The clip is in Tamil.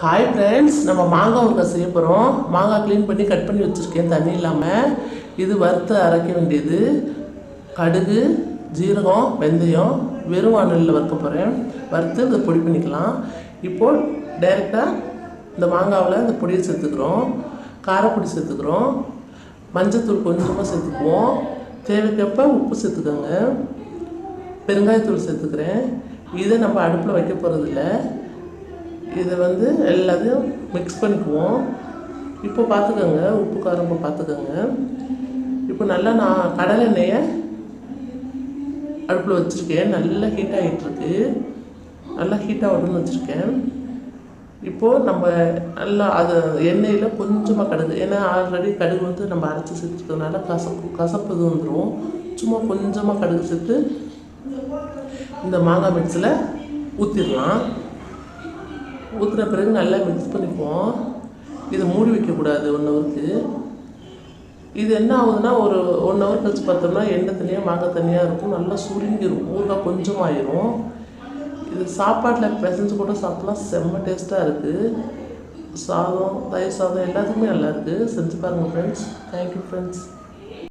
ஹாய் ஃப்ரெண்ட்ஸ் நம்ம மாங்காய் ஊறுகாய் செய்ய போகிறோம் மாங்காய் க்ளீன் பண்ணி கட் பண்ணி வச்சுருக்கேன். தண்ணி இல்லாமல் இது வறுத்து அரைக்க வேண்டியது. கடுகு ஜீரகம் வெந்தயம் வெறும் வானலில் வறுக்க போகிறேன் வறுத்து இதை பொடி பண்ணிக்கலாம். இப்போது டைரெக்டாக இந்த மாங்காவில் இந்த பொடியை சேர்த்துக்கிறோம். காரப்பொடி சேர்த்துக்கிறோம். மஞ்சத்தூள் கொஞ்சமாக சேர்த்துக்குவோம். தேவைக்கப்ப உப்பு சேர்த்துக்கோங்க. பெருங்காயத்தூள் சேர்த்துக்கிறேன். இதை நம்ம அடுப்பில் வைக்க போகிறதில்ல இதை வந்து எல்லாத்தையும் மிக்ஸ் பண்ணிக்குவோம். இப்போ பார்த்துக்கோங்க உப்பு காரம்ப பார்த்துக்கோங்க. இப்போ நல்லா நான் கடலை எண்ணெயை அடுப்பில் வச்சுருக்கேன். நல்லா ஹீட் ஆகிட்டுருக்கு நல்லா ஹீட்டாக உடனே வச்சுருக்கேன். இப்போது நம்ம நல்லா அது எண்ணெயில் கொஞ்சமாக கடுகு ஏன்னா ஆல்ரெடி கடுகு வந்து நம்ம அரைச்சி சேர்த்துக்கிறதுனால கசப்பு கசப்பு இது வந்துடும் சும்மா கொஞ்சமாக கடுகு சேர்த்து இந்த மாங்காய் மிக்ஸில் ஊற்றிடலாம் ஊற்றின பிறகு நல்லா மிக்ஸ் பண்ணிப்போம் இதை மூடி வைக்கக்கூடாது ஒன் ஹவருக்கு இது என்ன ஆகுதுன்னா ஒரு ஒன் ஹவர் கழிச்சு பார்த்தோம்னா எண்ணெய் தனியாக மாங்காய் தனியாக இருக்கும். நல்லா சுருங்கிடும் ஊறுகாய் கொஞ்சமாயிரும். இது சாப்பாட்டில் பிசைஞ்சு கூட சாப்பிட்லாம். செம்ம டேஸ்ட்டாக இருக்குது சாதம் தயிர் சாதம் எல்லாத்துக்குமே நல்லாயிருக்கு செஞ்சு பாருங்கள் ஃப்ரெண்ட்ஸ் தேங்க்யூ ஃப்ரெண்ட்ஸ்